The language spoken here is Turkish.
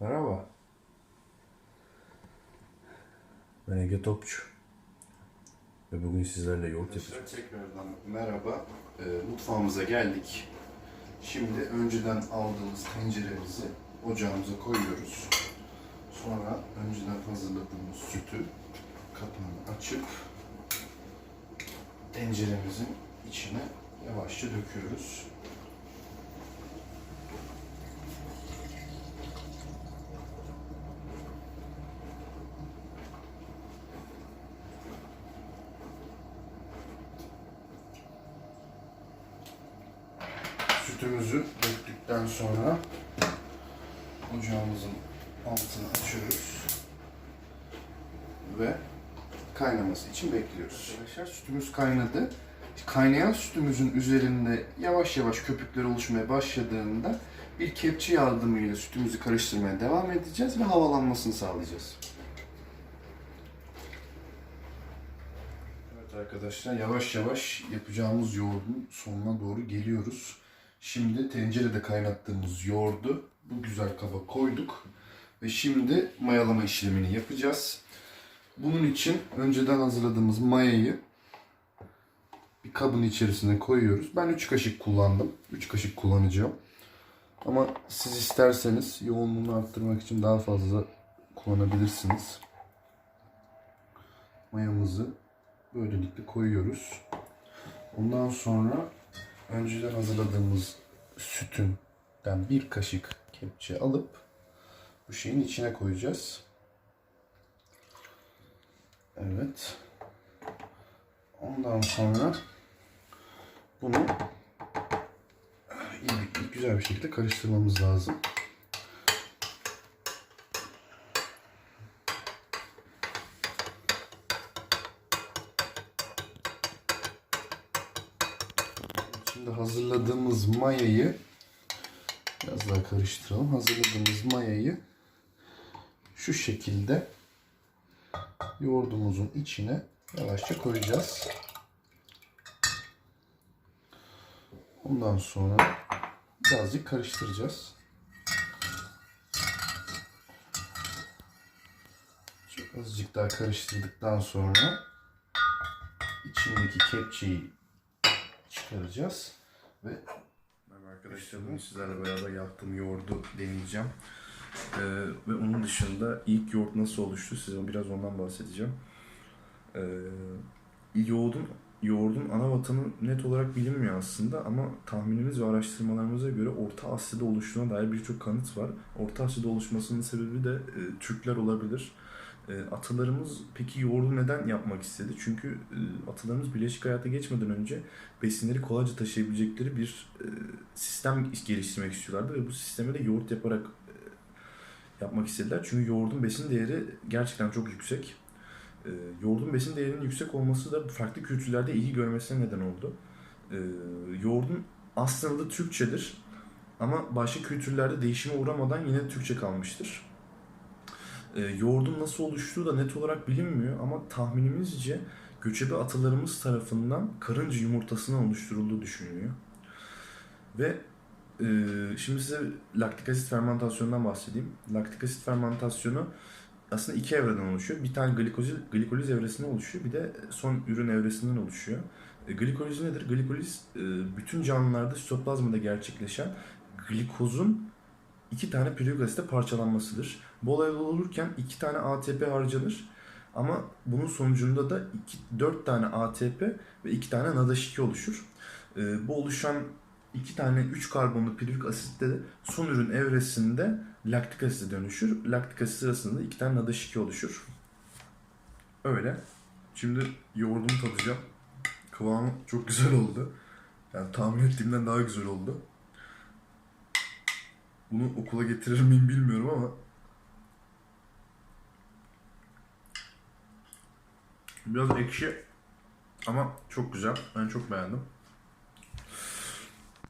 Merhaba. Ben Ege Topçu. Ve bugün sizlerle yoğurt yapacağım. Tekrardan merhaba. E, mutfağımıza geldik. Şimdi önceden aldığımız tenceremizi ocağımıza koyuyoruz. Sonra önceden hazırladığımız sütü kapağını açıp tenceremizin içine yavaşça döküyoruz. Sütümüzü döktükten sonra ocağımızın altını açıyoruz ve kaynaması için bekliyoruz. Arkadaşlar sütümüz kaynadı. Kaynayan sütümüzün üzerinde yavaş yavaş köpükler oluşmaya başladığında bir kepçe yardımıyla sütümüzü karıştırmaya devam edeceğiz ve havalanmasını sağlayacağız. Evet arkadaşlar yavaş yavaş yapacağımız yoğurdun sonuna doğru geliyoruz. Şimdi tencerede kaynattığımız yoğurdu bu güzel kaba koyduk. Ve şimdi mayalama işlemini yapacağız. Bunun için önceden hazırladığımız mayayı bir kabın içerisine koyuyoruz. Ben 3 kaşık kullandım. 3 kaşık kullanacağım. Ama siz isterseniz yoğunluğunu arttırmak için daha fazla kullanabilirsiniz. Mayamızı böylelikle koyuyoruz. Ondan sonra önceden hazırladığımız sütünden bir kaşık kepçe alıp bu şeyin içine koyacağız. Evet. Ondan sonra bunu iyi, güzel bir şekilde karıştırmamız lazım. Şimdi hazırladığımız mayayı biraz daha karıştıralım. Hazırladığımız mayayı şu şekilde yoğurdumuzun içine yavaşça koyacağız. Ondan sonra birazcık karıştıracağız. Çok azıcık daha karıştırdıktan sonra içindeki kepçeyi çıkaracağız ve Merhaba arkadaşlar bugün sizlerle beraber yaptığım yoğurdu deneyeceğim. Ee, ve onun dışında ilk yoğurt nasıl oluştu size biraz ondan bahsedeceğim. Ee, yoğurdun yoğurdun ana vatanı net olarak bilinmiyor aslında ama tahminimiz ve araştırmalarımıza göre Orta Asya'da oluştuğuna dair birçok kanıt var. Orta Asya'da oluşmasının sebebi de e, Türkler olabilir. E, atalarımız peki yoğurdu neden yapmak istedi? Çünkü e, atalarımız bileşik hayata geçmeden önce besinleri kolayca taşıyabilecekleri bir e, sistem geliştirmek istiyorlardı ve bu sistemi de yoğurt yaparak e, yapmak istediler. Çünkü yoğurdun besin değeri gerçekten çok yüksek. Yoğurdun besin değerinin yüksek olması da farklı kültürlerde ilgi görmesine neden oldu. Yoğurdun aslında Türkçedir ama başka kültürlerde değişime uğramadan yine Türkçe kalmıştır. E, yoğurdun nasıl oluştuğu da net olarak bilinmiyor ama tahminimizce göçebe atalarımız tarafından karınca yumurtasından oluşturulduğu düşünülüyor. Ve e, şimdi size laktik asit fermentasyonundan bahsedeyim. Laktik asit fermentasyonu aslında iki evreden oluşuyor. Bir tane glikoliz, glikoliz evresinden oluşuyor, bir de son ürün evresinden oluşuyor. E, glikoliz nedir? Glikoliz e, bütün canlılarda sitoplazmada gerçekleşen glikozun iki tane pirurik asite parçalanmasıdır. Bu olay olurken iki tane ATP harcanır. Ama bunun sonucunda da iki, 4 tane ATP ve 2 tane NADH2 oluşur. Ee, bu oluşan iki tane 3 karbonlu pirurik asitte de son ürün evresinde laktik asite dönüşür. Laktik asit sırasında 2 tane NADH2 oluşur. Öyle. Şimdi yoğurdumu tadacağım. Kıvamı çok güzel oldu. Yani tahmin ettiğimden daha güzel oldu. Bunu okula getirir miyim bilmiyorum ama Biraz ekşi ama çok güzel. Ben çok beğendim.